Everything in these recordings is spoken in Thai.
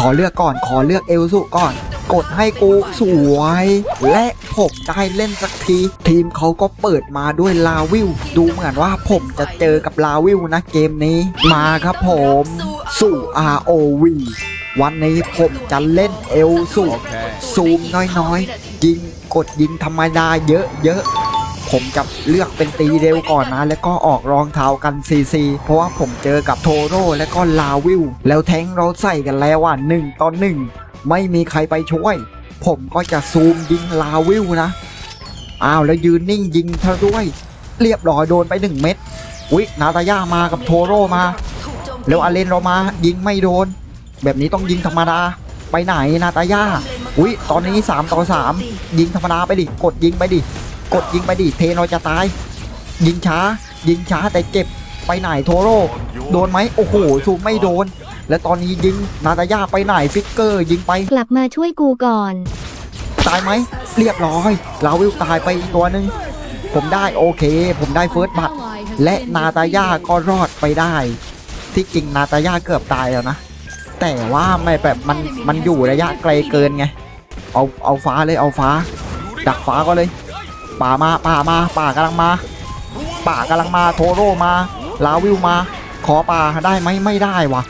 ขอเลือกก่อน ขอเลือกเอลสุก่อน กดให้กูสวย และผมได้เล่นสักที ทีมเขาก็เปิดมาด้วยลาวิวดูเหมือนว่าผมจะเจอกับลาวิวนะเกมนี้ มาครับผมสู่ ROV วันนี้ผมจะเล่นเอลสุซูมน้อยๆ ยิงกดยิงธรรมดาเยอะๆ ผมจะเลือกเป็นตีเร็วก่อนนะ แล้วก็ออกรองเท้ากันซีซีเพราะว่าผมเจอกับโทโร่และก็ลาวิวแล้วแทงเราใส่กันแล้วอะหนึ่งต่อหนึ่งไม่มีใครไปช่วย ผมก็จะซูมยิงลาวิวนะอ้าวแล้วยืนนิ่งยิงเธอด้วย เรียบร้อยโดนไปหนึ่งเม็ดวินาตาย่ามากับโทโร่มา แล้วอาเลนเรามายิงไม่โดน แบบนี้ต้องยิงธรรมดาไปไหนนาตาย่าอุ้ยตอนนี้ 3 ต่อ 3 ยิงธรรมดาไปดิ กดยิงไปดิ กดยิงไปดิเทนเราจะตาย ยิงช้า ยิงช้าแต่เจ็บไปไหนโทโร่โดนไหมโอ้โหซูมไม่โดน และตอนนี้ยิงนาตาย่าไปไหนฟิกเกอร์ ยิงไปกลับมาช่วยกูก่อน ตายไหมเรียบร้อยลาวิวตายไปอีกตัวหนึ่งผมได้โอเค ผมได้เฟิร์สบัตและนาตาย่าก็รอดไปได้ ที่จริงนาตาย่าเกือบตายแล้วนะ แต่ว่าไม่แบบมันมันอยู่ระยะไกลเกินไง เอาเอาฟ้าเลยเอาฟ้า ดักฟ้าก็เลย ป่ามาป่ามาป่ากำลังมาป่ากำลังมาโทโร่มาลาวิวมา ขอป่าได้ไหมไม่ได้วะ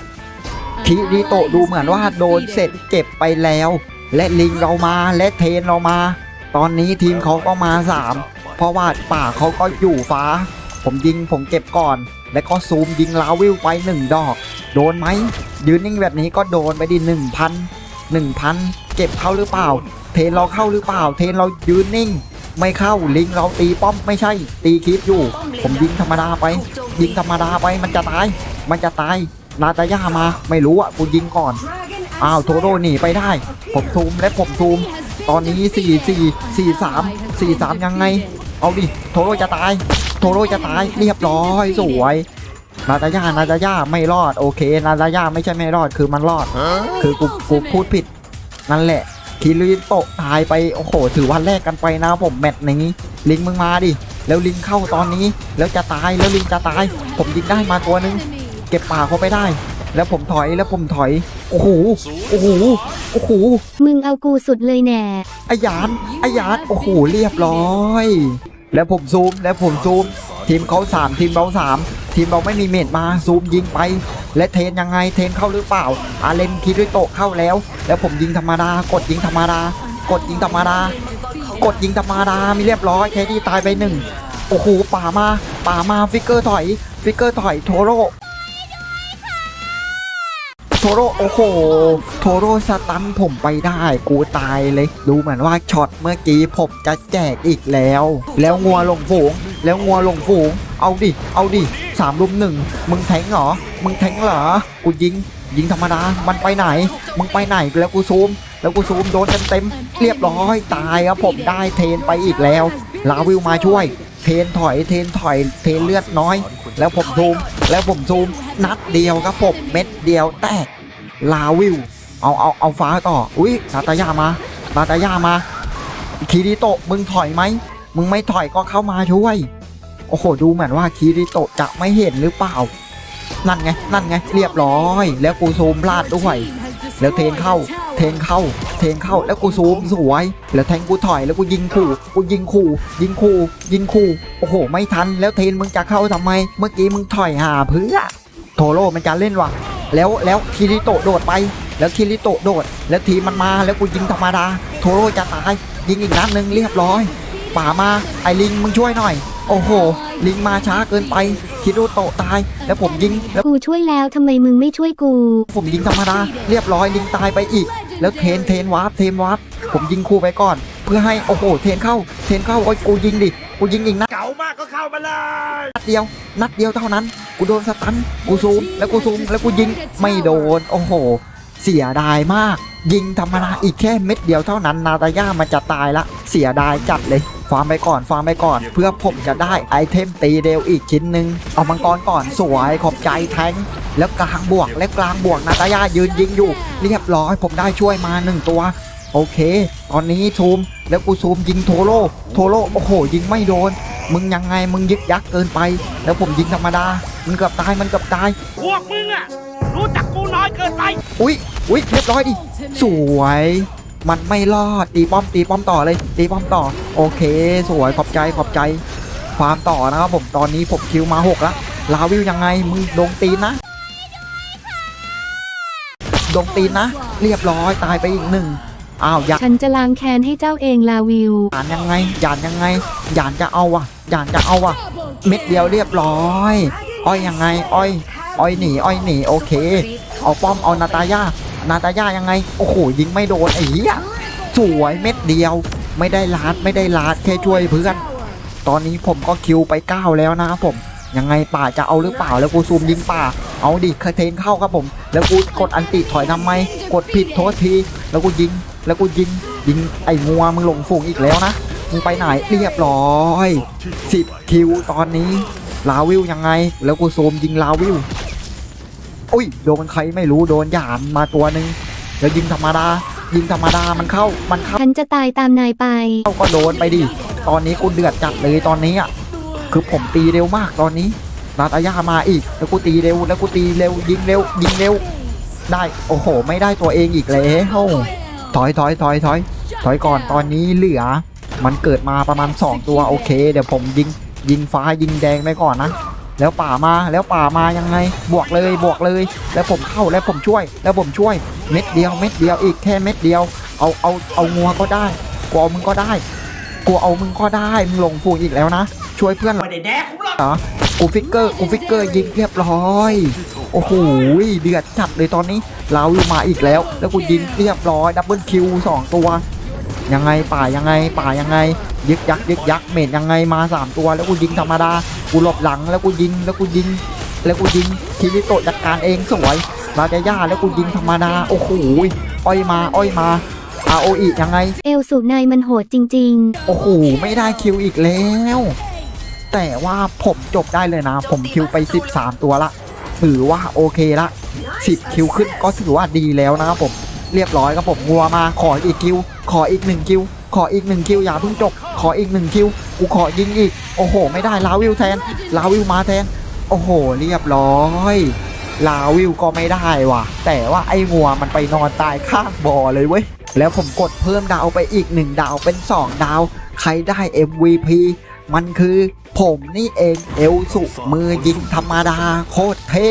คิริโตดูเหมือนว่าโดนเสร็จเจ็บไปแล้ว และลิงเรามาและเทนเรามา ตอนนี้ทีมเขาก็มาสามเพราะว่าป่าเขาก็อยู่ฟ้า ผมยิงผมเก็บก่อน แล้วก็ซูมยิงลาวิวไปหนึ่งดอก โดนไหมยืนนิ่งแบบนี้ก็โดนไปดิหนึ่งพันหนึ่งพันเก็บเข้าหรือเปล่า เทนเราเข้าหรือเปล่า เทนเรายืนนิ่ง ไม่เข้าลิงเราตีป้อมไม่ใช่ ตีคลิปอยู่ ผมยิงธรรมดาไป ยิงธรรมดาไปมันจะตาย มันจะตายนาตาย่ามาไม่รู้อะกูยิงก่อนอ้าวโทโร่หนีไปได้ ผมซูมและผมซูม ตอนนี้ 4 4 4 3 4 3 ยังไง เอาดิโทโร่จะตาย โทโร่จะตายเรียบร้อยสวยนาตาย่านาตาย่าไม่รอดโอเคนาตาย่าไม่ใช่ไม่รอดคือมันรอด คือกูกูพูดผิดนั่นแหละ คิริโตะตายไปโอ้โหถือวันแรกกันไปนะผมแมตช์นี้ลิงมึงมาดิแล้วลิงเข้าตอนนี้แล้วจะตายแล้วลิงจะตาย ผมยิงได้มาตัวนึง เก็บป่าเขาไปได้ แล้วผมถอยแล้วผมถอยโอ้โหโอ้โหโอ้โหมึงเอากูสุดเลยแน่อายานอายานโอ้โหเรียบร้อย แล้วผมซูมแล้วผมซูมทีมเขาสามทีมเราสาม ทีมเราไม่มีเมดมาซูมยิงไป และเทนยังไงเทนเข้าหรือเปล่า อาเลนคิดด้วยโตเข้าแล้ว แล้วผมยิงธรรมดากดยิงธรรมดากดยิงธรรมดากดยิงธรรมดามีเรียบร้อยแคที่ตายไปหนึ่งโอ้โหป่ามาป่ามาฟิกเกอร์ถอยฟิกเกอร์ถอยโทโร่โทโร่โอ้โห โทโร่สตันผมไปได้ กูตายเลย ดูเหมือนว่าช็อตเมื่อกี้ผมจะแจกอีกแล้ว แล้วงัวลงฝูง แล้วงัวลงฝูง เอาดิ เอาดิ สามลุมหนึ่งมึงแทงเหรอ มึงแทงเหรอ กูยิง ยิงธรรมดา มันไปไหน มึงไปไหนแล้วกูซูม แล้วกูซูมโดนเต็มเต็มเรียบร้อยตายครับผมได้เทนไปอีกแล้ว ลาวิวมาช่วย เทนถอย เทนถอย เทนเลือดน้อย แล้วผมซูม แล้วผมซูม นัดเดียวครับผมเม็ดเดียวแตก ลาวิว เอาเอาเอาฟ้าต่อ อุ้ยนาตายามานาตายามาคีริโตะมึงถอยไหม มึงไม่ถอยก็เข้ามาช่วย โอ้โห ดูเหมือนว่าคีริโตะจะไม่เห็นหรือเปล่า นั่นไง นั่นไง เรียบร้อย แล้วกูซูมพลาดด้วย แล้วเทนเข้า เทนเข้า เทนเข้า แล้วกูซูมสวย แล้วแทงกูถอย แล้วกูยิงขู่ กูยิงขู่ ยิงขู่ ยิงขู่ โอ้โห ไม่ทัน แล้วเทนมึงจะเข้าทำไม เมื่อกี้มึงถอยหาเพื่อ โทโร่มันจะเล่นว่ะ แล้วแล้วคิริโตะโดดไป แล้วคิริโตะโดด แล้วทีมันมา แล้วกูยิงธรรมดา โทโร่จะตาย ยิงอีกนัดหนึ่งเรียบร้อยป่ามาไอลิงมึงช่วยหน่อย โอ้โห ลิงมาช้าเกินไป คิริโตะตาย แล้วผมยิง แล้วกูช่วยแล้วทำไมมึงไม่ช่วยกู ผมยิงธรรมดา เรียบร้อยลิงตายไปอีก แล้วเทนเทนวาร์ปเทนวาร์ปผมยิงคู่ไปก่อน เพื่อให้โอ้โห เทนเข้า เทนเข้าโอ้ยกูยิงดิ กูยิงอีกนัดเก๋ามากก็เข้ามาเลยนัดเดียว นัดเดียวเท่านั้น กูโดนสตัน กูซูม แล้วกูซูม แล้วกูยิง ไม่โดน โอ้โห เสียดายมาก ยิงธรรมดาอีกแค่เม็ดเดียวเท่านั้นนาตาย่ามันจะตายละ เสียดายจัดเลยฟาร์มไปก่อนฟาร์มไปก่อน เพื่อผมจะได้ไอเทมตีเดวอีกชิ้นหนึ่งเอามังกรก่อนสวยขอบใจแทงแล้วกลางบวกและกลางบวกนาตาย่ายืนยิงอยู่ เรียบร้อยผมได้ช่วยมาหนึ่งตัว โอเค ตอนนี้ซูมแล้วกูซูมยิงโทโร่โทโร่โอ้โห ยิงไม่โดน มึงยังไงมึงยึกยักเกินไป แล้วผมยิงธรรมดา มันเกือบตายมันเกือบตายพวกมึงอะ รู้จักกูน้อยเกินไป อุ้ยอุ้ยเรียบร้อยดิ สวย มันไม่รอด ตีป้อม ตีป้อมต่อเลย ตีป้อมต่อ โอเค สวย ขอบใจ ขอบใจฟาร์มต่อนะครับผม ตอนนี้ผมคิวมาหกละลาวิวยังไง มึงลงตีนนะลงตีนนะ เรียบร้อย ตายไปอีกหนึ่งอ้าวอยากฉันจะล้างแค้นให้เจ้าเองลาวิว หยานยังไงหยานยังไงหยานจะเอาวะหยานจะเอาวะ เม็ดเดียวเรียบร้อย อ้อยยังไง อ้อย อ้อยหนีอ้อยหนีโอเค เอาป้อมเอานาตาย่านาตาย่ายังไง โอ้โหยิงไม่โดนไอ้เหี้ยสวยเม็ดเดียว ไม่ได้ลาดไม่ได้ลาดแค่ช่วยเพื่อน ตอนนี้ผมก็คิวไปเก้าแล้วนะครับผมยังไงป่าจะเอาหรือเปล่าแล้วกูซูมยิงป่า เอาดิเคเทนเข้าครับผม แล้วกูกดอันติถอยทำไม กดผิดโทษที แล้วกูยิง แล้วกูยิง ยิงไอ้งัวมึงหลงฝูงอีกแล้วนะมึงไปไหนเรียบร้อยสิบคิวตอนนี้ลาวิวยังไง แล้วกูซูมยิงลาวิว อุ้ยโดนใครไม่รู้โดนหยานมาตัวหนึ่งแล้วยิงธรรมดา ยิงธรรมดามันเข้ามันเข้าฉันจะตายตามนายไป เข้าก็โดนไปดิ ตอนนี้กูเดือดจัดเลยตอนนี้อะคือผมตีเร็วมากตอนนี้นาตาย่ามาอีก แล้วกูตีเร็วแล้วกูตีเร็วยิงเร็วยิงเร็ว ได้โอ้โห ไม่ได้ตัวเองอีกแล้วถอยถอยถอยถอยถอยก่อนตอนนี้เหลือ มันเกิดมาประมาณ 2 ตัวโอเค เดี๋ยวผมยิงยิงฟ้ายิงแดงไปก่อนนะ แล้วป่ามาแล้วป่ามายังไง บวกเลยบวกเลย แล้วผมเข้าแล้วผมช่วย แล้วผมช่วยเม็ดเดียวเม็ดเดียวอีกแค่เม็ดเดียว เอาเอาเอางัวก็ได้กเอามึงก็ได้กูเอามึงก็ได้มึงหลงฟูอีกแล้วนะช่วยเพื่อนไม่ได้แดกกูหรอกเหรอกูฟิกเกอร์กูฟิกเกอร์ยิงเรียบร้อย โอ้โหเดือดจัดเลยตอนนี้เรามาอีกแล้ว แล้วกูยิงเรียบร้อยดับเบิลคิวสองตัว ยังไงป่ายังไงป่ายังไง ยึกยักยึกยักเมดยังไงมาสามตัวแล้วกูยิงธรรมดากูหลบหลังแล้วกูยิงแล้วกูยิง แล้วกูยิงคิริโตะจัดการเองสวยราจาย่าแล้วกูยิงธรรมดาโอ้โหอ้อยมาอ้อยมาอาโออียังไง เอลสูนายมันโหดจริงโอ้โหไม่ได้คิวอีกแล้ว แต่ว่าผมจบได้เลยนะ ผมคิวไป 13 ตัวละถือว่าโอเคละ 10 คิวขึ้นก็ถือว่าดีแล้วนะครับผม เรียบร้อยครับผมงัวมาขออีกคิว ขออีกหนึ่งคิว ขออีกหนึ่งคิวอย่าเพิ่งจบ ขออีกหนึ่งคิวกูขอยิงอีก โอ้โห ไม่ได้ลาวิวแทนลาวิวมาแทน โอ้โห เรียบร้อยลาวิวก็ไม่ได้ว่ะ แต่ว่าไอ้งัวมันไปนอนตายข้างบ่อเลยเว้ยแล้วผมกดเพิ่มดาวไปอีกหนึ่งดาวเป็น 2 ดาว ใครได้ MVP มันคือ ผมนี่เองเอลสุมือยิงธรรมดา โคตรเท่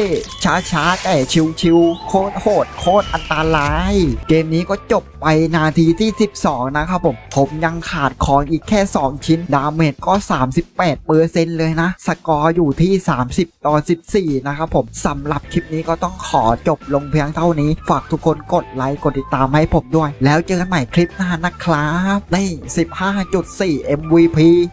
ช้าๆ แต่ชิวๆ โคตรโหด โคตรอันตราย เกมนี้ก็จบไปนาทีที่ 12 นะครับผม ผมยังขาดของอีกแค่ 2 ชิ้น ดาเมจก็ 38เปอร์เซ็นต์เลยนะ สกอร์อยู่ที่ 30 ต่อ 14 นะครับผมสำหรับคลิปนี้ก็ต้องขอจบลงเพียงเท่านี้ ฝากทุกคนกดไลค์กดติดตามให้ผมด้วย แล้วเจอกันใหม่คลิปหน้านะครับนี่15.4 MVP